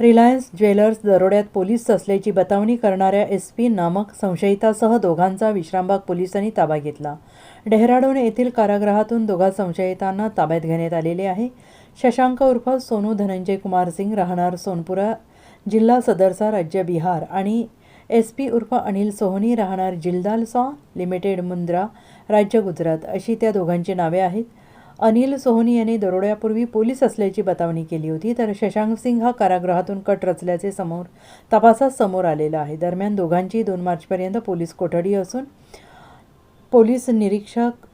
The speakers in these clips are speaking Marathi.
रिलायन्स ज्वेलर्स दरोड्यात पोलीस असल्याची बतावणी करणाऱ्या एस पी नामक संशयितासह दोघांचा विश्रामबाग पोलिसांनी ताबा घेतला. डेहराडून येथील कारागृहातून दोघा संशयितांना ताब्यात घेण्यात आलेले आहे. शशांक उर्फ सोनू धनंजय कुमार सिंग राहणार सोनपुरा जिल्हा सदरचा राज्य बिहार आणि एस पी उर्फ अनिल सोहनी राहणार जिल्दाल सॉ लिमिटेड मुंद्रा राज्य गुजरात अशी त्या दोघांची नावे आहेत. अनिल सोहनी यांनी दरोड्यापूर्वी पोलीस असल्याची बतावणी केली होती तर शशांक सिंग हा कारागृहातून कट रचल्याचे समोर तपासात समोर आलेलं आहे. दरम्यान दोघांची दोन मार्चपर्यंत पोलीस कोठडी असून पोलीस निरीक्षक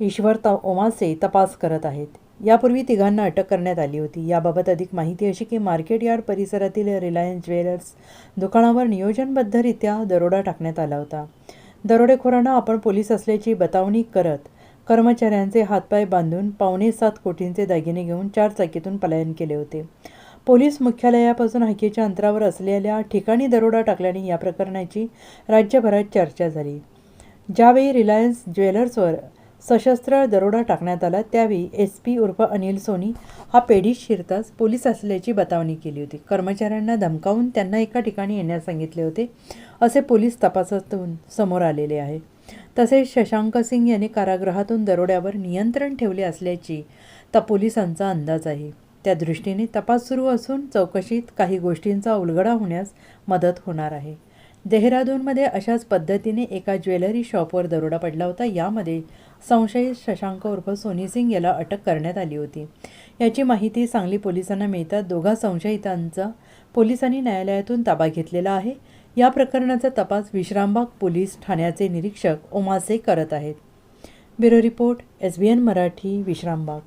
ईश्वर त ओमासे तपास करत आहेत. यापूर्वी तिघांना अटक करण्यात आली होती. याबाबत अधिक माहिती अशी की मार्केट यार्ड परिसरातील रिलायन्स ज्वेलर्स दुकानावर नियोजनबद्धरित्या दरोडा टाकण्यात आला होता. दरोडेखोरांना आपण पोलीस असल्याची बतावणी करत कर्मचाऱ्यांचे हातपाय बांधून पावणे सात कोटींचे दागिने घेऊन चार चाकीतून पलायन केले होते. पोलीस मुख्यालयापासून हाकेच्या अंतरावर असलेल्या ठिकाणी दरोडा टाकल्याने या प्रकरणाची राज्यभरात चर्चा झाली. ज्यावेळी रिलायन्स ज्वेलर्सवर सशस्त्र दरोडा टाकण्यात आला त्यावेळी एस पी उर्फ अनिल सोनी हा पेढीत शिरताच पोलीस असल्याची बतावणी केली होती. कर्मचाऱ्यांना धमकावून त्यांना एका ठिकाणी येण्यास सांगितले होते असे पोलीस तपासातून समोर आलेले आहे. तसेच शशांक सिंग यांनी कारागृहातून दरोड्यावर नियंत्रण ठेवले असल्याची त्या पोलिसांचा अंदाज आहे. त्या दृष्टीने तपास सुरू असून चौकशीत काही गोष्टींचा उलगडा होण्यास मदत होणार आहे. देहरादूनमध्ये अशाच पद्धतीने एका ज्वेलरी शॉपवर दरोडा पडला होता. यामध्ये संशयित शशांक उर्फ सोनी सिंग याला अटक करण्यात आली होती. याची माहिती सांगली पोलिसांना मिळतात दोघा संशयितांचा पोलिसांनी न्यायालयातून ताबा घेतलेला आहे. या प्रकरणाचा तपास विश्रामबाग पोलीस ठाण्याचे निरीक्षक ओमासे करत आहेत. Bureau report S B N Marathi Vishrambag.